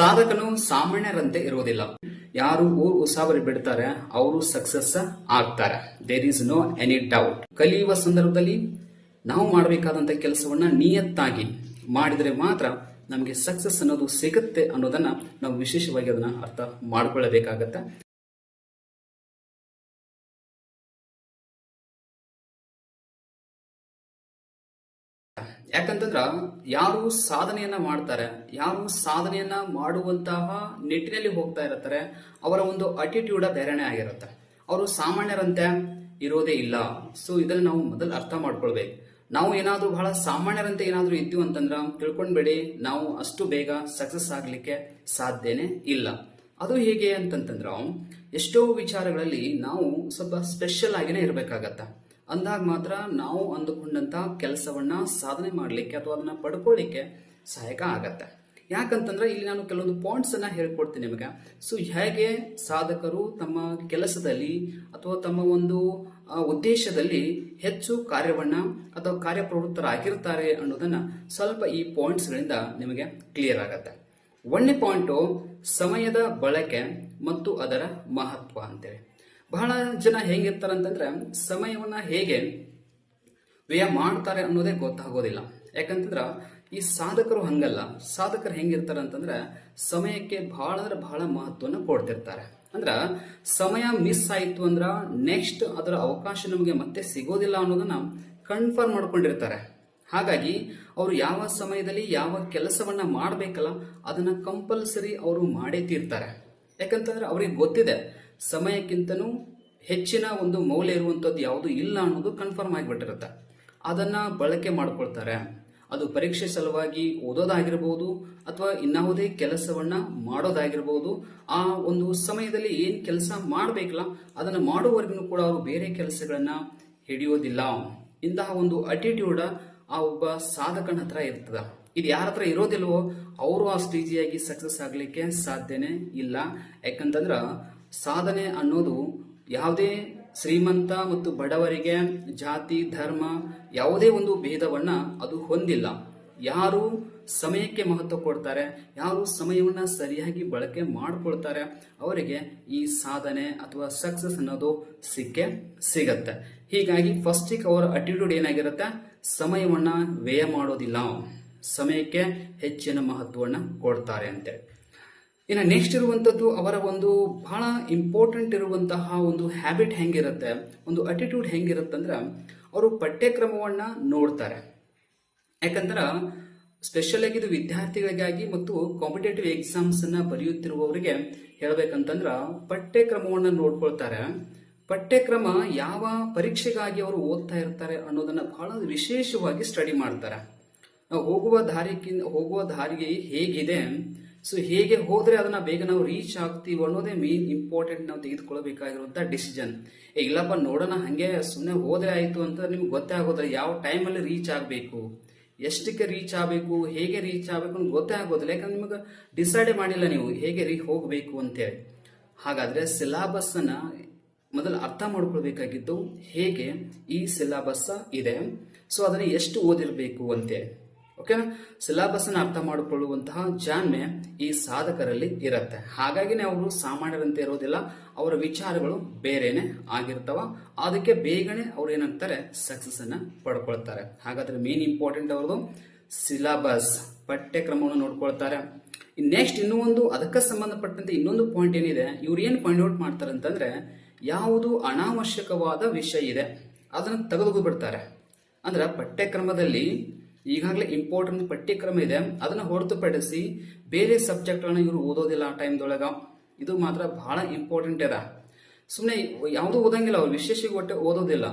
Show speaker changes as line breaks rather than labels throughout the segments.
ಸಾಧಕನು ಸಾಮಾನ್ಯರಂತೆ ಇರುವುದಿಲ್ಲ. ಯಾರು ಊರು ಉಸಾಬರಿ ಬಿಡ್ತಾರೆ, ಅವರು ಸಕ್ಸಸ್ ಆಗ್ತಾರೆ. There is no any doubt ಕಲಿಯುವ ಸಂದರ್ಭದಲ್ಲಿ ನಾವು ಮಾಡಬೇಕಾದಂತ ಕೆಲಸವನ್ನ ನಿಯತ್ತಾಗಿ ಮಾಡಿದರೆ ಮಾತ್ರ ನಮಗೆ ಸಕ್ಸಸ್ ಅನ್ನೋದು ಸಿಗುತ್ತೆ ಅನ್ನೋದನ್ನ ನಾವು ವಿಶೇಷವಾಗಿ ಅದನ್ನ ಅರ್ಥ ಮಾಡ್ಕೊಳ್ಳಬೇಕಾಗತ್ತೆ. ಯಾಕಂತಂದ್ರ ಯಾರು ಸಾಧನೆಯನ್ನ ಮಾಡ್ತಾರೆ, ಯಾರು ಸಾಧನೆಯನ್ನ ಮಾಡುವಂತಹ ನಿಟ್ಟಿನಲ್ಲಿ ಹೋಗ್ತಾ ಇರ್ತಾರೆ, ಅವರ ಒಂದು ಅಟಿಟ್ಯೂಡ ಬೇರೆನೆ ಆಗಿರುತ್ತೆ. ಅವರು ಸಾಮಾನ್ಯರಂತೆ ಇರೋದೇ ಇಲ್ಲ. ಸೊ ಇದನ್ನ ನಾವು ಮೊದಲು ಅರ್ಥ ಮಾಡ್ಕೊಳ್ಬೇಕು. ನಾವು ಏನಾದರೂ ಬಹಳ ಸಾಮಾನ್ಯರಂತೆ ಏನಾದರೂ ಇದ್ದೀವಿ ಅಂತಂದ್ರ ತಿಳ್ಕೊಂಡ್ಬೇಡಿ, ನಾವು ಅಷ್ಟು ಬೇಗ ಸಕ್ಸಸ್ ಆಗಲಿಕ್ಕೆ ಸಾಧ್ಯನೇ ಇಲ್ಲ. ಅದು ಹೇಗೆ ಅಂತಂತಂದ್ರ, ಎಷ್ಟೋ ವಿಚಾರಗಳಲ್ಲಿ ನಾವು ಸ್ವಲ್ಪ ಸ್ಪೆಷಲ್ ಆಗಿನೇ ಇರಬೇಕಾಗತ್ತ. ಅಂದಾಗ ಮಾತ್ರ ನಾವು ಅಂದುಕೊಂಡಂತ ಕೆಲಸವನ್ನ ಸಾಧನೆ ಮಾಡಲಿಕ್ಕೆ ಅಥವಾ ಅದನ್ನ ಪಡ್ಕೊಳ್ಳಿಕ್ಕೆ ಸಹಾಯಕ ಆಗತ್ತೆ. ಯಾಕಂತಂದ್ರೆ ಇಲ್ಲಿ ನಾನು ಕೆಲವೊಂದು ಪಾಯಿಂಟ್ಸ್ ಅನ್ನ ಹೇಳ್ಕೊಡ್ತೀನಿ ನಿಮಗೆ. ಸೊ ಹೇಗೆ ಸಾಧಕರು ತಮ್ಮ ಕೆಲಸದಲ್ಲಿ ಅಥವಾ ತಮ್ಮ ಒಂದು ಉದ್ದೇಶದಲ್ಲಿ ಹೆಚ್ಚು ಕಾರ್ಯವನ್ನ ಅಥವಾ ಕಾರ್ಯಪ್ರವೃತ್ತರಾಗಿರ್ತಾರೆ ಅನ್ನೋದನ್ನ ಸ್ವಲ್ಪ ಈ ಪಾಯಿಂಟ್ಸ್ ಗಳಿಂದ ನಿಮಗೆ ಕ್ಲಿಯರ್ ಆಗತ್ತೆ. ಒಂದನೇ ಪಾಯಿಂಟು ಸಮಯದ ಬಳಕೆ ಮತ್ತು ಅದರ ಮಹತ್ವ ಅಂತೇಳಿ. ಬಹಳ ಜನ ಹೇಗಿರ್ತಾರೆ ಅಂತಂದ್ರೆ ಸಮಯವನ್ನ ಹೇಗೆ ವ್ಯಯ ಮಾಡ್ತಾರೆ ಅನ್ನೋದೇ ಗೊತ್ತಾಗೋದಿಲ್ಲ. ಯಾಕಂತಂದ್ರ ಈ ಸಾಧಕರು ಹಂಗಲ್ಲ. ಸಾಧಕರು ಹೆಂಗಿರ್ತಾರೆ ಅಂತಂದ್ರೆ ಸಮಯಕ್ಕೆ ಬಹಳ ಅಂದ್ರೆ ಬಹಳ ಮಹತ್ವನ ಕೊಡ್ತಿರ್ತಾರೆ. ಅಂದ್ರ ಸಮಯ ಮಿಸ್ ಆಯ್ತು ಅಂದ್ರ ನೆಕ್ಸ್ಟ್ ಅದರ ಅವಕಾಶ ನಮಗೆ ಮತ್ತೆ ಸಿಗೋದಿಲ್ಲ ಅನ್ನೋದನ್ನ ಕನ್ಫರ್ಮ್ ಮಾಡ್ಕೊಂಡಿರ್ತಾರೆ. ಹಾಗಾಗಿ ಅವರು ಯಾವ ಸಮಯದಲ್ಲಿ ಯಾವ ಕೆಲಸವನ್ನ ಮಾಡಬೇಕಲ್ಲ, ಅದನ್ನ ಕಂಪಲ್ಸರಿ ಅವರು ಮಾಡೇ ತೀರ್ತಾರೆ. ಯಾಕಂತಂದ್ರೆ ಅವ್ರಿಗೆ ಗೊತ್ತಿದೆ ಸಮಯಕ್ಕಿಂತನೂ ಹೆಚ್ಚಿನ ಒಂದು ಮೌಲ್ಯ ಇರುವಂತದ್ದು ಯಾವುದು ಇಲ್ಲ ಅನ್ನೋದು ಕನ್ಫರ್ಮ್ ಆಗಿಬಿಟ್ಟಿರುತ್ತೆ. ಅದನ್ನ ಬಳಕೆ ಮಾಡ್ಕೊಳ್ತಾರೆ. ಅದು ಪರೀಕ್ಷೆ ಸಲುವಾಗಿ ಓದೋದಾಗಿರ್ಬೋದು ಅಥವಾ ಇನ್ನಾವುದೇ ಕೆಲಸವನ್ನ ಮಾಡೋದಾಗಿರ್ಬೋದು. ಆ ಒಂದು ಸಮಯದಲ್ಲಿ ಏನ್ ಕೆಲಸ ಮಾಡಬೇಕಲ್ಲ, ಅದನ್ನ ಮಾಡುವವರೆಗೂ ಕೂಡ ಅವರು ಬೇರೆ ಕೆಲಸಗಳನ್ನ ಹಿಡಿಯೋದಿಲ್ಲ. ಇಂತಹ ಒಂದು ಅಟಿಟ್ಯೂಡ್ ಆ ಒಬ್ಬ ಸಾಧಕನ ಹತ್ರ ಇರ್ತದ. ಇದು ಯಾರ ಹತ್ರ ಇರೋದಿಲ್ವೋ, ಅವರು ಆ ಸ್ಟೀಜಿಯಾಗಿ ಸಕ್ಸಸ್ ಆಗ್ಲಿಕ್ಕೆ ಸಾಧ್ಯನೇ ಇಲ್ಲ. ಯಾಕಂತಂದ್ರ ಸಾಧನೆ ಅನ್ನೋದು ಯಾವುದೇ ಶ್ರೀಮಂತ ಮತ್ತು ಬಡವರಿಗೆ ಜಾತಿ, ಧರ್ಮ, ಯಾವುದೇ ಒಂದು ಭೇದವನ್ನು ಅದು ಹೊಂದಿಲ್ಲ. ಯಾರು ಸಮಯಕ್ಕೆ ಮಹತ್ವ ಕೊಡ್ತಾರೆ, ಯಾರು ಸಮಯವನ್ನ ಸರಿಯಾಗಿ ಬಳಕೆ ಮಾಡ್ಕೊಳ್ತಾರೆ, ಅವರಿಗೆ ಈ ಸಾಧನೆ ಅಥವಾ ಸಕ್ಸಸ್ ಅನ್ನೋದು ಸಿಕ್ಕೇ ಸಿಗತ್ತೆ. ಹೀಗಾಗಿ ಫಸ್ಟಿಗೆ ಅವರ ಅಟಿಟ್ಯೂಡ್ ಏನಾಗಿರುತ್ತೆ? ಸಮಯವನ್ನ ವ್ಯಯ ಮಾಡೋದಿಲ್ಲ. ಸಮಯಕ್ಕೆ ಹೆಚ್ಚಿನ ಮಹತ್ವವನ್ನ ಕೊಡ್ತಾರೆ ಅಂತೇಳಿ ಇನ್ನು ನೆಕ್ಸ್ಟ್ ಇರುವಂತದ್ದು ಅವರ ಒಂದು ಬಹಳ ಇಂಪಾರ್ಟೆಂಟ್ ಇರುವಂತಹ ಒಂದು ಹ್ಯಾಬಿಟ್ ಹೆಂಗಿರುತ್ತೆ, ಒಂದು ಅಟಿಟ್ಯೂಡ್ ಹೆಂಗಿರುತ್ತೆ ಅಂದ್ರೆ ಅವರು ಪಠ್ಯಕ್ರಮವನ್ನ ನೋಡ್ತಾರೆ. ಯಾಕಂದ್ರೆ ಸ್ಪೆಷಲ್ ಆಗಿ ಇದು ವಿದ್ಯಾರ್ಥಿಗಳಿಗಾಗಿ ಮತ್ತು ಕಾಂಪಿಟೇಟಿವ್ ಎಕ್ಸಾಮ್ಸ್ ಅನ್ನ ಬರೆಯುತ್ತಿರುವವರಿಗೆ ಹೇಳ್ಬೇಕಂತಂದ್ರ ಪಠ್ಯಕ್ರಮವನ್ನ ನೋಡ್ಕೊಳ್ತಾರೆ. ಪಠ್ಯಕ್ರಮ ಯಾವ ಪರೀಕ್ಷೆಗಾಗಿ ಅವರು ಓದ್ತಾ ಇರ್ತಾರೆ ಅನ್ನೋದನ್ನ ಬಹಳ ವಿಶೇಷವಾಗಿ ಸ್ಟಡಿ ಮಾಡ್ತಾರೆ. ಹೋಗುವ ದಾರಿಗಿಂತ ಹೋಗುವ ದಾರಿಗೆ ಹೇಗಿದೆ? ಸೊ ಹೇಗೆ ಹೋದ್ರೆ ಅದನ್ನ ಬೇಗ ನಾವು ರೀಚ್ ಆಗ್ತೀವಿ ಅನ್ನೋದೇ ಮೇನ್ ಇಂಪಾರ್ಟೆಂಟ್ ನಾವು ತೆಗೆದುಕೊಳ್ಳಬೇಕಾಗಿರುವಂತ ಡಿಸಿಷನ್ ಇಲ್ಲಪ್ಪ, ನೋಡೋಣ, ಹಂಗೆ ಸುಮ್ಮನೆ ಹೋದ್ರೆ ಆಯ್ತು ಅಂತ ನಿಮ್ಗೆ ಗೊತ್ತೇ ಆಗೋದಿಲ್ಲ. ಯಾವ ಟೈಮಲ್ಲಿ ರೀಚ್ ಆಗಬೇಕು? ಎಷ್ಟಕ್ಕೆ ರೀಚ್ ಆಗಬೇಕು? ಹೇಗೆ ರೀಚ್ ಆಗಬೇಕು ಅಂತ ಗೊತ್ತೇ ಆಗೋದಿಲ್ಲ. ಯಾಕಂದ್ರೆ ನಿಮಗೆ ಡಿಸೈಡ್ ಮಾಡಿಲ್ಲ ನೀವು ಹೇಗೆ ರೀ ಹೋಗಬೇಕು ಅಂತೇಳಿ. ಹಾಗಾದ್ರೆ ಸಿಲಾಬಸ್ ಅನ್ನ ಮೊದಲು ಅರ್ಥ ಮಾಡ್ಕೊಳ್ಬೇಕಾಗಿದ್ದು ಹೇಗೆ ಈ ಸಿಲಾಬಸ್ ಇದೆ. ಸೊ ಅದನ್ನ ಎಷ್ಟು ಓದಿರಬೇಕು ಅಂತೇಳಿ. ಓಕೆನಾ ಸಿಲಾಬಸ್ ಅನ್ನು ಅರ್ಥ ಮಾಡಿಕೊಳ್ಳುವಂತಹ ಜಾಣ್ಮೆ ಈ ಸಾಧಕರಲ್ಲಿ ಇರುತ್ತೆ. ಹಾಗಾಗಿನೇ ಅವರು ಸಾಮಾನ್ಯರಂತೆ ಇರೋದಿಲ್ಲ. ಅವರ ವಿಚಾರಗಳು ಬೇರೆನೆ ಆಗಿರ್ತಾವ. ಅದಕ್ಕೆ ಬೇಗನೆ ಅವ್ರು ಏನಾಗ್ತಾರೆ ಸಕ್ಸಸ್ ಅನ್ನ ಪಡ್ಕೊಳ್ತಾರೆ. ಹಾಗಾದ್ರೆ ಮೇನ್ ಇಂಪಾರ್ಟೆಂಟ್ ಅವ್ರದ್ದು ಸಿಲಾಬಸ್ ಪಠ್ಯಕ್ರಮವನ್ನು ನೋಡ್ಕೊಳ್ತಾರೆ. ನೆಕ್ಸ್ಟ್ ಇನ್ನೂ ಒಂದು, ಅದಕ್ಕೆ ಸಂಬಂಧಪಟ್ಟಂತೆ ಇನ್ನೊಂದು ಪಾಯಿಂಟ್ ಏನಿದೆ? ಇವ್ರು ಏನ್ ಪಾಯಿಂಟ್ ಔಟ್ ಮಾಡ್ತಾರೆ ಅಂತಂದ್ರೆ ಯಾವುದು ಅನಾವಶ್ಯಕವಾದ ವಿಷಯ ಇದೆ. ಅದನ್ನು ತೆಗೆದು ಬಿಡ್ತಾರೆ ಅಂದ್ರೆ ಪಠ್ಯಕ್ರಮದಲ್ಲಿ ಈಗಾಗಲೇ ಇಂಪಾರ್ಟೆಂಟ್ ಪಠ್ಯಕ್ರಮ ಇದೆ. ಅದನ್ನ ಹೊರತುಪಡಿಸಿ ಬೇರೆ ಸಬ್ಜೆಕ್ಟ್ಗಳನ್ನ ಇವರು ಓದೋದಿಲ್ಲ ಆ ಟೈಮ್ದೊಳಗ ಇದು ಮಾತ್ರ ಬಹಳ ಇಂಪಾರ್ಟೆಂಟ್ ಇದೆ. ಸುಮ್ಮನೆ ಯಾವುದು ಓದಂಗಿಲ್ಲ, ಅವ್ರು ವಿಶೇಷ ಒಟ್ಟೆ ಓದೋದಿಲ್ಲ.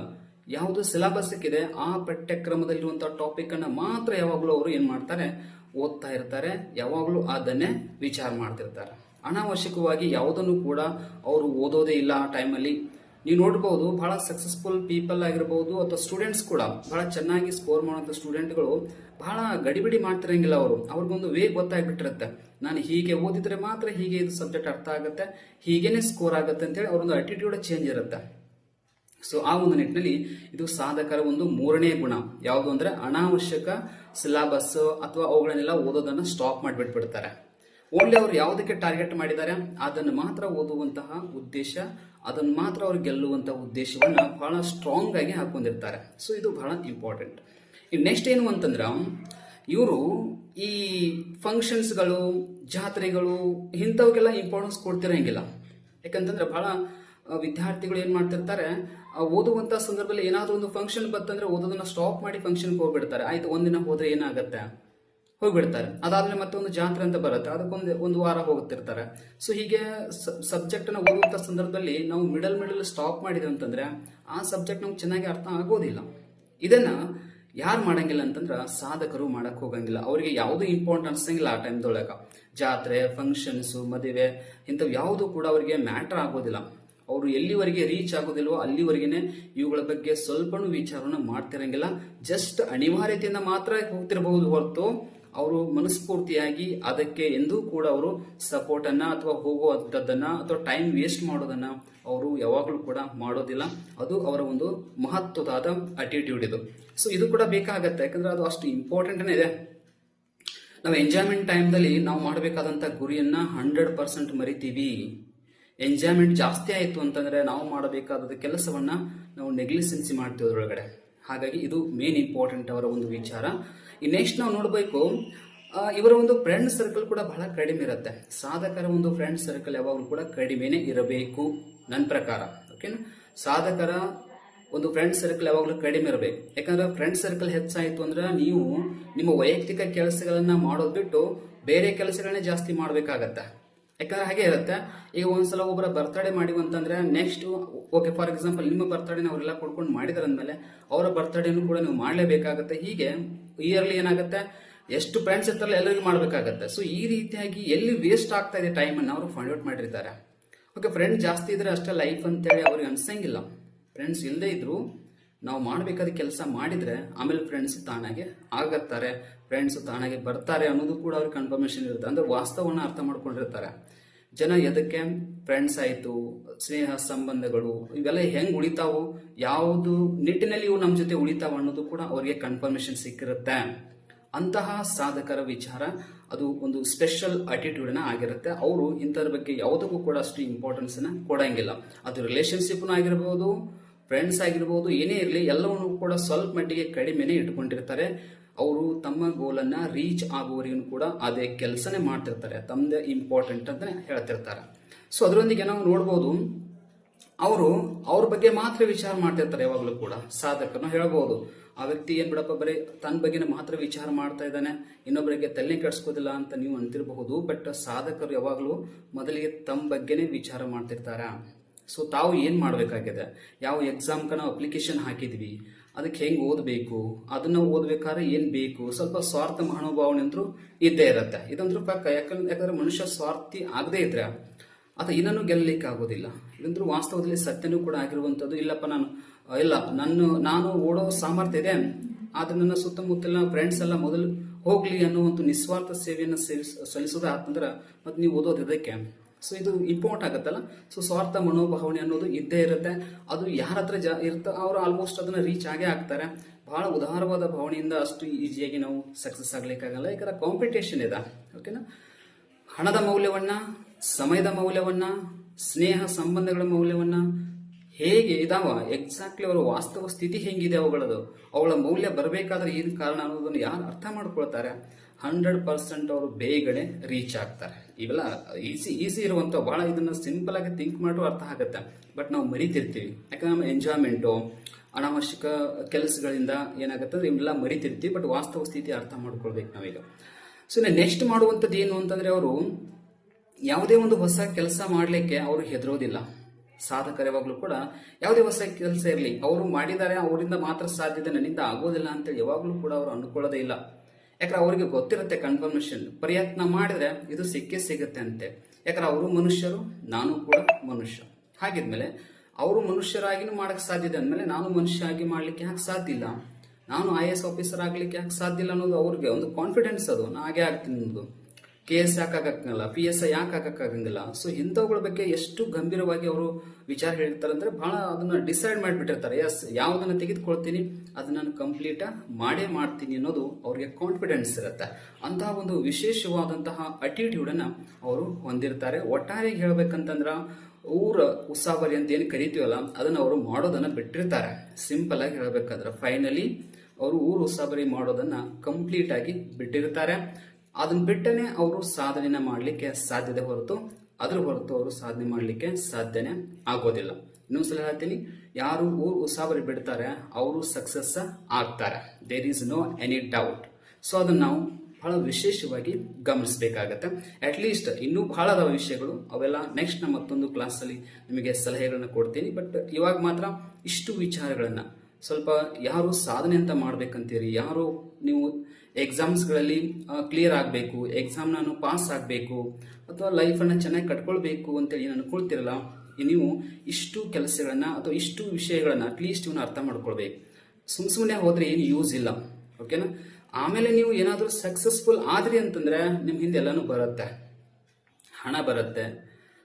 ಯಾವುದು ಸಿಲೆಬಸ್ ಇದೆ ಆ ಪಠ್ಯಕ್ರಮದಲ್ಲಿರುವಂತಹ ಟಾಪಿಕ್ ಅನ್ನ ಮಾತ್ರ ಯಾವಾಗಲೂ ಅವರು ಏನ್ ಮಾಡ್ತಾರೆ? ಓದ್ತಾ ಇರ್ತಾರೆ. ಯಾವಾಗಲೂ ಅದನ್ನೇ ವಿಚಾರ ಮಾಡ್ತಿರ್ತಾರೆ. ಅನಾವಶ್ಯಕವಾಗಿ ಯಾವುದನ್ನು ಕೂಡ ಅವರು ಓದೋದೇ ಇಲ್ಲ ಆ ಟೈಮಲ್ಲಿ ನೀವು ನೋಡ್ಬೋದು ಬಹಳ ಸಕ್ಸಸ್ಫುಲ್ ಪೀಪಲ್ ಆಗಿರ್ಬೋದು ಅಥವಾ ಸ್ಟೂಡೆಂಟ್ಸ್ ಕೂಡ ಬಹಳ ಚೆನ್ನಾಗಿ ಸ್ಕೋರ್ ಮಾಡುವಂಥ ಸ್ಟೂಡೆಂಟ್ಗಳು ಬಹಳ ಗಡಿಬಿಡಿ ಮಾಡ್ತಿರಂಗಿಲ್ಲ ಅವರು. ಅವ್ರಿಗೊಂದು ವೇ ಗೊತ್ತಾಗ್ಬಿಟ್ಟಿರುತ್ತೆ. ನಾನು ಹೀಗೆ ಓದಿದ್ರೆ ಮಾತ್ರ ಹೀಗೆ ಇದು ಸಬ್ಜೆಕ್ಟ್ ಅರ್ಥ ಆಗುತ್ತೆ, ಹೀಗೇನೆ ಸ್ಕೋರ್ ಆಗುತ್ತೆ ಅಂತೇಳಿ ಅವ್ರೊಂದು ಅಟಿಟ್ಯೂಡ್ ಚೇಂಜ್ ಇರುತ್ತೆ. ಸೊ ಆ ಒಂದು ನಿಟ್ಟಿನಲ್ಲಿ ಇದು ಸಾಧಕರ ಒಂದು ಮೂರನೇ ಗುಣ. ಯಾವುದು ಅಂದ್ರೆ ಅನಾವಶ್ಯಕ ಸಿಲಾಬಸ್ ಅಥವಾ ಅವುಗಳನ್ನೆಲ್ಲ ಓದೋದನ್ನ ಸ್ಟಾಪ್ ಮಾಡಿಬಿಟ್ಬಿಡ್ತಾರೆ. ಓನ್ಲಿ ಯಾವುದಕ್ಕೆ ಟಾರ್ಗೆಟ್ ಮಾಡಿದ್ದಾರೆ? ಅದನ್ನು ಮಾತ್ರ ಓದುವಂತಹ ಉದ್ದೇಶ, ಅದನ್ನು ಮಾತ್ರ ಅವ್ರು ಗೆಲ್ಲುವಂತಹ ಉದ್ದೇಶವನ್ನು ಬಹಳ ಸ್ಟ್ರಾಂಗ್ ಆಗಿ ಹಾಕೊಂಡಿರ್ತಾರೆ. ಸೊ ಇದು ಬಹಳ ಇಂಪಾರ್ಟೆಂಟ್ ಇನ್ನು ನೆಕ್ಸ್ಟ್ ಏನು ಅಂತಂದ್ರೆ, ಇವರು ಈ ಫಂಕ್ಷನ್ಸ್ಗಳು ಜಾತ್ರೆಗಳು ಇಂಥವಕ್ಕೆಲ್ಲ ಇಂಪಾರ್ಟೆನ್ಸ್ ಕೊಡ್ತಿರಂಗಿಲ್ಲ. ಯಾಕಂತಂದ್ರೆ ಬಹಳ ವಿದ್ಯಾರ್ಥಿಗಳು ಏನು ಮಾಡ್ತಿರ್ತಾರೆ ಓದುವಂಥ ಸಂದರ್ಭದಲ್ಲಿ ಏನಾದರೂ ಒಂದು ಫಂಕ್ಷನ್ ಬಂತಂದ್ರೆ ಓದೋದನ್ನ ಸ್ಟಾಪ್ ಮಾಡಿ ಫಂಕ್ಷನ್ಗೆ ಹೋಗ್ಬಿಡ್ತಾರೆ. ಆಯ್ತು, ಒಂದಿನ ಹೋದ್ರೆ ಏನಾಗತ್ತೆ? ಹೋಗ್ಬಿಡ್ತಾರೆ. ಅದಾದ್ಮೇಲೆ ಮತ್ತೆ ಒಂದು ಜಾತ್ರೆ ಅಂತ ಬರುತ್ತೆ. ಅದಕ್ಕೊಂದು ಒಂದು ವಾರ ಹೋಗುತ್ತಿರ್ತಾರೆ. ಸೊ ಹೀಗೆ ಸಬ್ಜೆಕ್ಟ್ನ ಓದುವಂತ ಸಂದರ್ಭದಲ್ಲಿ ನಾವು ಮಿಡಲ್ ಮಿಡಲ್ ಸ್ಟಾಪ್ ಮಾಡಿದ್ವಿ ಅಂತಂದ್ರೆ ಆ ಸಬ್ಜೆಕ್ಟ್ ನಮ್ಗೆ ಚೆನ್ನಾಗಿ ಅರ್ಥ ಆಗೋದಿಲ್ಲ. ಇದನ್ನ ಯಾರು ಮಾಡಂಗಿಲ್ಲ ಅಂತಂದ್ರೆ ಸಾಧಕರು ಮಾಡಕ್ ಹೋಗಂಗಿಲ್ಲ. ಅವರಿಗೆ ಯಾವುದು ಇಂಪಾರ್ಟೆಂಟ್ ಅನ್ಸಂಗಿಲ್ಲ ಆ ಟೈಮ್ದೊಳಗ ಜಾತ್ರೆ ಫಂಕ್ಷನ್ಸ್ ಮದುವೆ ಇಂಥವು ಯಾವುದು ಕೂಡ ಅವರಿಗೆ ಮ್ಯಾಟರ್ ಆಗೋದಿಲ್ಲ. ಅವರು ಎಲ್ಲಿವರೆಗೆ ರೀಚ್ ಆಗೋದಿಲ್ವೋ ಅಲ್ಲಿವರೆಗೆನೆ ಇವುಗಳ ಬಗ್ಗೆ ಸ್ವಲ್ಪನೂ ವಿಚಾರವನ್ನು ಮಾಡ್ತಿರಂಗಿಲ್ಲ. ಜಸ್ಟ್ ಅನಿವಾರ್ಯತೆಯಿಂದ ಮಾತ್ರ ಹೋಗ್ತಿರಬಹುದು ಹೊರತು ಅವರು ಮನಸ್ಫೂರ್ತಿಯಾಗಿ ಅದಕ್ಕೆ ಎಂದೂ ಕೂಡ ಅವರು ಸಪೋರ್ಟ್ ಅನ್ನ ಅಥವಾ ಹೋಗುವಂಥದ್ದನ್ನ ಅಥವಾ ಟೈಮ್ ವೇಸ್ಟ್ ಮಾಡೋದನ್ನ ಅವರು ಯಾವಾಗಲೂ ಕೂಡ ಮಾಡೋದಿಲ್ಲ. ಅದು ಅವರ ಒಂದು ಮಹತ್ವದಾದ ಅಟಿಟ್ಯೂಡ್ ಇದು. ಸೊ ಇದು ಕೂಡ ಬೇಕಾಗತ್ತೆ. ಯಾಕಂದ್ರೆ ಅದು ಅಷ್ಟು ಇಂಪಾರ್ಟೆಂಟ್ ಇದೆ. ನಾವು ಎಂಜಾಯ್ಮೆಂಟ್ ಟೈಮ್ದಲ್ಲಿ ನಾವು ಮಾಡಬೇಕಾದಂಥ ಗುರಿಯನ್ನ ಹಂಡ್ರೆಡ್ ಪರ್ಸೆಂಟ್ ಮರಿತೀವಿ. ಎಂಜಾಯ್ಮೆಂಟ್ ಜಾಸ್ತಿ ಆಯಿತು ಅಂತಂದ್ರೆ ನಾವು ಮಾಡಬೇಕಾದ ಕೆಲಸವನ್ನ ನಾವು ನೆಗ್ಲಿಸೆನ್ಸಿ ಮಾಡ್ತೀವಿ ಅದರೊಳಗಡೆ. ಹಾಗಾಗಿ ಇದು ಮೇನ್ ಇಂಪಾರ್ಟೆಂಟ್ ಅವರ ಒಂದು ವಿಚಾರ. ಈ ನೆಕ್ಸ್ಟ್ ನಾವು ನೋಡಬೇಕು ಇವರ ಒಂದು ಫ್ರೆಂಡ್ ಸರ್ಕಲ್ ಕೂಡ ಬಹಳ ಕಡಿಮೆ ಇರುತ್ತೆ. ಸಾಧಕರ ಒಂದು ಫ್ರೆಂಡ್ ಸರ್ಕಲ್ ಯಾವಾಗಲೂ ಕೂಡ ಕಡಿಮೆನೆ ಇರಬೇಕು ನನ್ನ ಪ್ರಕಾರ. ಓಕೆನಾ ಸಾಧಕರ ಒಂದು ಫ್ರೆಂಡ್ ಸರ್ಕಲ್ ಯಾವಾಗಲೂ ಕಡಿಮೆ ಇರಬೇಕು. ಯಾಕಂದ್ರೆ ಫ್ರೆಂಡ್ ಸರ್ಕಲ್ ಹೆಚ್ಚಾಯಿತು ಅಂದ್ರೆ ನೀವು ನಿಮ್ಮ ವೈಯಕ್ತಿಕ ಕೆಲಸಗಳನ್ನ ಮಾಡೋದು ಬಿಟ್ಟು ಬೇರೆ ಕೆಲಸಗಳನ್ನೇ ಜಾಸ್ತಿ ಮಾಡಬೇಕಾಗತ್ತೆ. ಯಾಕಂದ್ರೆ ಹಾಗೆ ಇರುತ್ತೆ. ಈಗ ಒಂದ್ಸಲ ಒಬ್ಬರ ಬರ್ತಡೇ ಮಾಡಿವು ಅಂತಂದ್ರೆ ನೆಕ್ಸ್ಟ್ ಓಕೆ ಫಾರ್ ಎಕ್ಸಾಂಪಲ್ ನಿಮ್ಮ ಬರ್ತಡೇನ ಅವರೆಲ್ಲ ಕೊಡ್ಕೊಂಡು ಮಾಡಿದಾರೆ ಅಂದಮೇಲೆ ಅವರ ಬರ್ತಡೇನು ಕೂಡ ನೀವು ಮಾಡಲೇಬೇಕಾಗತ್ತೆ. ಹೀಗೆ ಇಯರ್ಲಿ ಏನಾಗುತ್ತೆ? ಎಷ್ಟು ಫ್ರೆಂಡ್ಸ್ ಇರ್ತಾರಲ್ಲ ಎಲ್ಲರಿಗೂ ಮಾಡಬೇಕಾಗತ್ತೆ. ಸೊ ಈ ರೀತಿಯಾಗಿ ಎಲ್ಲಿ ವೇಸ್ಟ್ ಆಗ್ತಾ ಇದೆ ಟೈಮ್ ಅನ್ನು ಅವರು ಫೈಂಡ್ ಔಟ್ ಮಾಡಿರ್ತಾರೆ. ಓಕೆ ಫ್ರೆಂಡ್ ಜಾಸ್ತಿ ಇದ್ರೆ ಅಷ್ಟೇ ಲೈಫ್ ಅಂತೇಳಿ ಅವ್ರಿಗೆ ಅನ್ಸಂಗಿಲ್ಲ. ಫ್ರೆಂಡ್ಸ್ ಇಲ್ಲದೆ ಇದ್ರು ನಾವು ಮಾಡಬೇಕಾದ ಕೆಲಸ ಮಾಡಿದ್ರೆ ಆಮೇಲೆ ಫ್ರೆಂಡ್ಸ್ ತಾನಾಗೆ ಆಗತ್ತಾರೆ. ಫ್ರೆಂಡ್ಸ್ ತಾನಾಗೆ ಬರ್ತಾರೆ ಅನ್ನೋದು ಕೂಡ ಅವ್ರಿಗೆ ಕನ್ಫರ್ಮೇಷನ್ ಇರುತ್ತೆ. ಅಂದ್ರೆ ವಾಸ್ತವವನ್ನು ಅರ್ಥ ಮಾಡ್ಕೊಂಡಿರ್ತಾರೆ. ಜನ ಎದಕ್ಕೆ ಫ್ರೆಂಡ್ಸ್ ಆಯ್ತು, ಸ್ನೇಹ ಸಂಬಂಧಗಳು, ಇವೆಲ್ಲ ಹೆಂಗ್ ಉಳಿತಾವು, ಯಾವುದು ನಿಟ್ಟಿನಲ್ಲಿ ಇವು ನಮ್ಮ ಜೊತೆ ಉಳಿತಾವ ಅನ್ನೋದು ಕೂಡ ಅವರಿಗೆ ಕನ್ಫರ್ಮೇಶನ್ ಸಿಕ್ಕಿರುತ್ತೆ. ಅಂತಹ ಸಾಧಕರ ವಿಚಾರ ಅದು ಒಂದು ಸ್ಪೆಷಲ್ ಅಟಿಟ್ಯೂಡ್ನ ಆಗಿರುತ್ತೆ. ಅವರು ಇಂಥದ್ರ ಬಗ್ಗೆ ಯಾವುದಕ್ಕೂ ಕೂಡ ಅಷ್ಟು ಇಂಪಾರ್ಟೆನ್ಸ್ನ ಕೊಡಂಗಿಲ್ಲ. ಅದು ರಿಲೇಶನ್ಶಿಪ್ ಆಗಿರ್ಬೋದು ಫ್ರೆಂಡ್ಸ್ ಆಗಿರ್ಬೋದು, ಏನೇ ಇರಲಿ, ಎಲ್ಲವನ್ನೂ ಕೂಡ ಸ್ವಲ್ಪ ಮಟ್ಟಿಗೆ ಕಡಿಮೆನೆ ಇಟ್ಕೊಂಡಿರ್ತಾರೆ. ಅವರು ತಮ್ಮ ಗೋಲನ್ನ ರೀಚ್ ಆಗುವವರೆಗೂ ಕೂಡ ಅದೇ ಕೆಲಸನೇ ಮಾಡ್ತಿರ್ತಾರೆ. ತಮ್ಮದೇ ಇಂಪಾರ್ಟೆಂಟ್ ಅಂತ ಹೇಳ್ತಿರ್ತಾರೆ. ಸೊ ಅದರೊಂದಿಗೆ ನಾವು ನೋಡ್ಬೋದು, ಅವರು ಅವ್ರ ಬಗ್ಗೆ ಮಾತ್ರ ವಿಚಾರ ಮಾಡ್ತಿರ್ತಾರೆ ಯಾವಾಗಲೂ ಕೂಡ. ಸಾಧಕರು ಹೇಳ್ಬೋದು. ಆ ವ್ಯಕ್ತಿ ಏನ್ ಬಿಡಪ್ಪ, ಬರೀ ತನ್ನ ಬಗ್ಗೆನೇ ಮಾತ್ರ ವಿಚಾರ ಮಾಡ್ತಾ ಇದ್ದಾನೆ ಇನ್ನೊಬ್ಬರಿಗೆ ತಲೆ ಕೆಡಿಸ್ಕೋದಿಲ್ಲ ಅಂತ ನೀವು ಅಂತಿರಬಹುದು ಬಟ್ ಸಾಧಕರು ಯಾವಾಗಲೂ ಮೊದಲಿಗೆ ತಮ್ಮ ಬಗ್ಗೆನೇ ವಿಚಾರ ಮಾಡ್ತಿರ್ತಾರ. ಸೊ ತಾವು ಏನು ಮಾಡಬೇಕಾಗಿದೆ? ಯಾವ ಎಕ್ಸಾಮ್ಗೆ ನಾವು ಅಪ್ಲಿಕೇಶನ್ ಹಾಕಿದ್ವಿ? ಅದಕ್ಕೆ ಹೆಂಗ್ ಓದಬೇಕು? ಅದನ್ನ ಓದಬೇಕಾದ್ರೆ ಏನು ಬೇಕು? ಸ್ವಲ್ಪ ಸ್ವಾರ್ಥ ಮನೋಭಾವನೆ ಅಂದ್ರೂ ಇದ್ದೇ ಇರುತ್ತೆ. ಇದಂದ್ರೂ ಪಕ್ಕ, ಯಾಕಂದ್ರೆ ಯಾಕಂದ್ರೆ ಮನುಷ್ಯ ಸ್ವಾರ್ಥಿ ಆಗದೇ ಇದ್ರೆ ಆತ ಏನನ್ನೂ ಗೆಲ್ಲಲಿಕ್ಕೆ ಆಗೋದಿಲ್ಲ ಇದಂದ್ರೂ ವಾಸ್ತವದಲ್ಲಿ ಸತ್ಯನೂ ಕೂಡ ಆಗಿರುವಂಥದ್ದು. ಇಲ್ಲಪ್ಪ, ನಾನು, ಇಲ್ಲ, ನನ್ನ, ನಾನು ಓಡೋ ಸಾಮರ್ಥ್ಯ ಇದೆ. ಆದ್ರೆ ನನ್ನ ಸುತ್ತಮುತ್ತಲಿನ ಫ್ರೆಂಡ್ಸ್ ಎಲ್ಲ ಮೊದಲು ಹೋಗ್ಲಿ ಅನ್ನೋ ಒಂದು ನಿಸ್ವಾರ್ಥ ಸೇವೆಯನ್ನು ಸಲ್ಲಿಸೋದು ಆತಂದ್ರೆ ಮತ್ತೆ ನೀವು ಓದೋದು ಇದಕ್ಕೆ ಸೊ ಇದು ಇಂಪಾರ್ಟ್ ಆಗುತ್ತಲ್ಲ? ಸೊ ಸ್ವಾರ್ಥ ಮನೋಭಾವನೆ ಅನ್ನೋದು ಇದ್ದೇ ಇರುತ್ತೆ. ಅದು ಯಾರ ಹತ್ರ ಜಾ ಅವರು ಆಲ್ಮೋಸ್ಟ್ ಅದನ್ನ ರೀಚ್ ಆಗೇ ಆಗ್ತಾರೆ. ಬಹಳ ಉದಾರವಾದ ಭಾವನೆಯಿಂದ ಅಷ್ಟು ಈಸಿಯಾಗಿ ನಾವು ಸಕ್ಸಸ್ ಆಗ್ಲಿಕ್ಕಾಗಲ್ಲ. ಯಾಕಂದ್ರೆ ಕಾಂಪಿಟೇಷನ್ ಇದೆ. ಓಕೆನಾ ಹಣದ ಮೌಲ್ಯವನ್ನ, ಸಮಯದ ಮೌಲ್ಯವನ್ನ, ಸ್ನೇಹ ಸಂಬಂಧಗಳ ಮೌಲ್ಯವನ್ನ ಹೇಗೆ ಇದಾವ? ಎಕ್ಸಾಕ್ಟ್ಲಿ ಅವರ ವಾಸ್ತವ ಸ್ಥಿತಿ ಹೆಂಗಿದೆ ಅವುಗಳದು. ಅವುಗಳ ಮೌಲ್ಯ ಬರಬೇಕಾದ್ರೆ ಏನು ಕಾರಣ ಅನ್ನೋದನ್ನು ಯಾರು ಅರ್ಥ ಮಾಡ್ಕೊಳ್ತಾರೆ? ಹಂಡ್ರೆಡ್ ಪರ್ಸೆಂಟ್ ಅವರು ಬೇಗನೆ ರೀಚ್ ಆಗ್ತಾರೆ. ಇವೆಲ್ಲ ಈಸಿ ಈಸಿ ಇರುವಂತ ಬಹಳ ಇದನ್ನ ಸಿಂಪಲ್ ಆಗಿ ಥಿಂಕ್ ಮಾಡೋ ಅರ್ಥ ಆಗುತ್ತೆ. ಬಟ್ ನಾವು ಮರಿತಿರ್ತೀವಿ. ಯಾಕಂದ್ರೆ ನಮ್ಮ ಎಂಜಾಯ್ಮೆಂಟು ಅನಾವಶ್ಯಕ ಕೆಲಸಗಳಿಂದ ಏನಾಗುತ್ತೆ ಅಂದ್ರೆ ಇವೆಲ್ಲ ಮರಿತಿರ್ತೀವಿ ಬಟ್ ವಾಸ್ತವ ಸ್ಥಿತಿ ಅರ್ಥ ಮಾಡ್ಕೊಳ್ಬೇಕು ನಾವೀಗ. ಸೊ ನೆಕ್ಸ್ಟ್ ಮಾಡುವಂಥದ್ದು ಏನು ಅಂತಂದ್ರೆ ಅವರು ಯಾವುದೇ ಒಂದು ಹೊಸ ಕೆಲಸ ಮಾಡಲಿಕ್ಕೆ ಅವರು ಹೆದರೋದಿಲ್ಲ. ಸಾಧಕರು ಯಾವಾಗಲೂ ಕೂಡ ಯಾವುದೇ ಹೊಸ ಕೆಲಸ ಇರಲಿ, ಅವರು ಮಾಡಿದ್ದಾರೆ, ಅವರಿಂದ ಮಾತ್ರ ಸಾಧ್ಯತೆ ನನ್ನಿಂದ ಆಗೋದಿಲ್ಲ ಅಂತೇಳಿ ಯಾವಾಗಲೂ ಕೂಡ ಅವರು ಅನ್ಕೊಳ್ಳೋದೇ ಇಲ್ಲ. ಯಾಕಂದ್ರೆ ಅವರಿಗೆ ಗೊತ್ತಿರುತ್ತೆ ಕನ್ಫರ್ಮೇಶನ್ ಪ್ರಯತ್ನ ಮಾಡಿದ್ರೆ ಇದು ಸಿಕ್ಕೇ ಸಿಗುತ್ತೆ ಅಂತೆ. ಯಾಕಂದ್ರೆ ಅವರು ಮನುಷ್ಯರು, ನಾನು ಕೂಡ ಮನುಷ್ಯ. ಹಾಗಿದ್ಮೇಲೆ ಅವರು ಮನುಷ್ಯರಾಗಿನೂ ಮಾಡಕ್ಕೆ ಇದೆ ಅಂದಮೇಲೆ ನಾನು ಮನುಷ್ಯ ಆಗಿ ಮಾಡ್ಲಿಕ್ಕೆ ಯಾಕೆ ಸಾಧ್ಯ ಇಲ್ಲ? ನಾನು ಐ ಎಸ್ ಆಫೀಸರ್ ಆಗ್ಲಿಕ್ಕೆ ಯಾಕೆ ಸಾಧ್ಯ ಇಲ್ಲ ಅನ್ನೋದು ಅವ್ರಿಗೆ ಒಂದು ಕಾನ್ಫಿಡೆನ್ಸ್ ಅದು. ನಾ ಹಾಗೆ ಆಗ್ತೀನಿ ಅನ್ನೋದು. ಕೆ ಎಸ್ ಯಾಕೆ ಆಗಕ್ಕಾಗಲ್ಲ ಪಿ ಎಸ್ ಐ ಯಾಕೆ ಆಗಕ್ಕಾಗಂಗಿಲ್ಲ ಸೊ ಇಂಥವುಗಳ ಬಗ್ಗೆ ಎಷ್ಟು ಗಂಭೀರವಾಗಿ ಅವರು ವಿಚಾರ ಹೇಳ್ತಾರೆ ಅಂದ್ರೆ ಬಹಳ ಅದನ್ನ ಡಿಸೈಡ್ ಮಾಡಿಬಿಟ್ಟಿರ್ತಾರೆ. ಎಸ್ ಯಾವುದನ್ನು ತೆಗೆದುಕೊಳ್ತೀನಿ, ಅದನ್ನ ನಾನು ಕಂಪ್ಲೀಟ್ ಮಾಡೇ ಮಾಡ್ತೀನಿ ಅನ್ನೋದು ಅವ್ರಿಗೆ ಕಾನ್ಫಿಡೆನ್ಸ್ ಇರುತ್ತೆ. ಅಂತಹ ಒಂದು ವಿಶೇಷವಾದಂತಹ ಅಟಿಟ್ಯೂಡ್ ಅನ್ನ ಅವರು ಹೊಂದಿರ್ತಾರೆ. ಒಟ್ಟಾರೆ ಹೇಳ್ಬೇಕಂತಂದ್ರ, ಊರ ಉಸಾಬರಿ ಅಂತ ಏನು ಕರಿತೀವಲ್ಲ, ಅದನ್ನ ಅವರು ಮಾಡೋದನ್ನ ಬಿಟ್ಟಿರ್ತಾರೆ. ಸಿಂಪಲ್ ಆಗಿ ಹೇಳ್ಬೇಕಾದ್ರೆ ಫೈನಲಿ ಅವರು ಊರು ಉಸಾಬರಿ ಮಾಡೋದನ್ನ ಕಂಪ್ಲೀಟ್ ಆಗಿ ಬಿಟ್ಟಿರ್ತಾರೆ. ಅದನ್ನ ಬಿಟ್ಟನೆ ಅವರು ಸಾಧನೆನ ಮಾಡಲಿಕ್ಕೆ ಸಾಧ್ಯತೆ ಹೊರತು, ಅದ್ರ ಹೊರತು ಅವರು ಸಾಧನೆ ಮಾಡಲಿಕ್ಕೆ ಸಾಧ್ಯನೇ ಆಗೋದಿಲ್ಲ. ಇನ್ನೊಂದ್ಸಲ ಹೇಳ್ತೀನಿ, ಯಾರು ಊರು ಉಸಾಬರಿ ಬಿಡ್ತಾರೆ, ಅವರು ಸಕ್ಸಸ್ ಆಗ್ತಾರೆ. There is no any doubt so ಅದನ್ನ ನಾವು ಬಹಳ ವಿಶೇಷವಾಗಿ ಗಮನಿಸಬೇಕಾಗತ್ತೆ. ಅಟ್ ಲೀಸ್ಟ್ ಇನ್ನೂ ಬಹಳ ಅದಾವ ವಿಷಯಗಳು, ಅವೆಲ್ಲ ನೆಕ್ಸ್ಟ್ ನಮ್ಮ ಮತ್ತೊಂದು ಕ್ಲಾಸಲ್ಲಿ ನಿಮಗೆ ಸಲಹೆಗಳನ್ನ ಕೊಡ್ತೀನಿ. ಬಟ್ ಇವಾಗ ಮಾತ್ರ ಇಷ್ಟು ವಿಚಾರಗಳನ್ನ ಸ್ವಲ್ಪ ಯಾರು ಸಾಧನೆ ಅಂತ ಮಾಡ್ಬೇಕಂತೀರಿ? ಯಾರು ನೀವು ಎಕ್ಸಾಮ್ಸ್ಗಳಲ್ಲಿ ಕ್ಲಿಯರ್ ಆಗಬೇಕು ಎಕ್ಸಾಮ್ ನಾನು ಪಾಸ್ ಆಗಬೇಕು, ಅಥವಾ ಲೈಫನ್ನು ಚೆನ್ನಾಗಿ ಕಟ್ಕೊಳ್ಬೇಕು ಅಂತೇಳಿ ಏನು ಅನ್ಕೊಳ್ತಿರಲ್ಲ ನೀವು ಇಷ್ಟು ಕೆಲಸಗಳನ್ನು ಅಥವಾ ಇಷ್ಟು ವಿಷಯಗಳನ್ನು ಅಟ್ಲೀಸ್ಟ್ ಇವನ್ನ ಅರ್ಥ ಮಾಡ್ಕೊಳ್ಬೇಕು. ಸುಮ್ ಸುಮ್ಮನೆ ಹೋದರೆ ಏನು ಯೂಸ್ ಇಲ್ಲ ಓಕೆನಾ ಆಮೇಲೆ ನೀವು ಏನಾದರೂ ಸಕ್ಸಸ್ಫುಲ್ ಆದ್ರಿ ಅಂತಂದ್ರೆ ನಿಮ್ಮ ಹಿಂದೆ ಎಲ್ಲಾನು ಬರುತ್ತೆ. ಹಣ ಬರುತ್ತೆ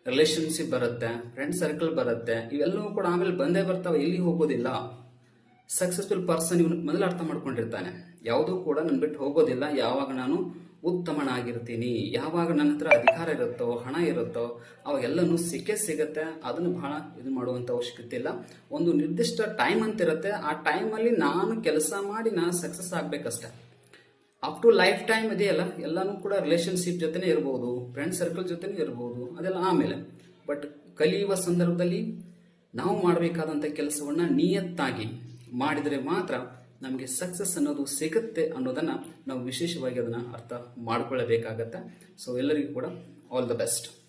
ರಿಲೇಶನ್ಶಿಪ್ ಬರುತ್ತೆ ಫ್ರೆಂಡ್ ಸರ್ಕಲ್ ಬರುತ್ತೆ, ಇವೆಲ್ಲವೂ ಕೂಡ ಆಮೇಲೆ ಬಂದೇ ಬರ್ತಾವೆ, ಎಲ್ಲಿ ಹೋಗೋದಿಲ್ಲ. ಸಕ್ಸಸ್ಫುಲ್ ಪರ್ಸನ್ ಇವನು ಮೊದಲು ಅರ್ಥ ಮಾಡ್ಕೊಂಡಿರ್ತಾನೆ. ಯಾವುದೂ ಕೂಡ ನನ್ನ ಬಿಟ್ಟು ಹೋಗೋದಿಲ್ಲ. ಯಾವಾಗ ನಾನು ಉತ್ತಮನಾಗಿರ್ತೀನಿ, ಯಾವಾಗ ನನ್ನ ಹತ್ರ ಅಧಿಕಾರ ಇರುತ್ತೋ, ಹಣ ಇರುತ್ತೋ, ಅವಾಗೆಲ್ಲನೂ ಸಿಕ್ಕೇ ಸಿಗುತ್ತೆ. ಅದನ್ನು ಬಹಳ ಇದು ಮಾಡುವಂಥ ಅವಶ್ಯಕತೆ ಇಲ್ಲ. ಒಂದು ನಿರ್ದಿಷ್ಟ ಟೈಮ್ ಅಂತ ಇರುತ್ತೆ. ಆ ಟೈಮಲ್ಲಿ ನಾನು ಕೆಲಸ ಮಾಡಿ ನಾನು ಸಕ್ಸಸ್ ಆಗಬೇಕಷ್ಟೆ. ಅಪ್ ಟು ಲೈಫ್ ಟೈಮ್ ಇದೆಯಲ್ಲ ಎಲ್ಲನೂ ಕೂಡ ರಿಲೇಶನ್ಶಿಪ್ ಜೊತೆನೇ ಇರ್ಬೋದು ಫ್ರೆಂಡ್ ಸರ್ಕಲ್ ಜೊತೆನೇ ಇರ್ಬೋದು, ಅದೆಲ್ಲ ಆಮೇಲೆ. ಬಟ್ ಕಲಿಯುವ ಸಂದರ್ಭದಲ್ಲಿ ನಾವು ಮಾಡಬೇಕಾದಂಥ ಕೆಲಸವನ್ನು ನಿಯತ್ತಾಗಿ ಮಾಡಿದರೆ ಮಾತ್ರ ನಮಗೆ ಸಕ್ಸಸ್ ಅನ್ನೋದು ಸಿಗುತ್ತೆ ಅನ್ನೋದನ್ನ ನಾವು ವಿಶೇಷವಾಗಿ ಅದನ್ನ ಅರ್ಥ ಮಾಡ್ಕೊಳ್ಳಬೇಕಾಗತ್ತೆ. ಸೊ ಎಲ್ಲರಿಗೂ ಕೂಡ ಆಲ್ ದ ಬೆಸ್ಟ್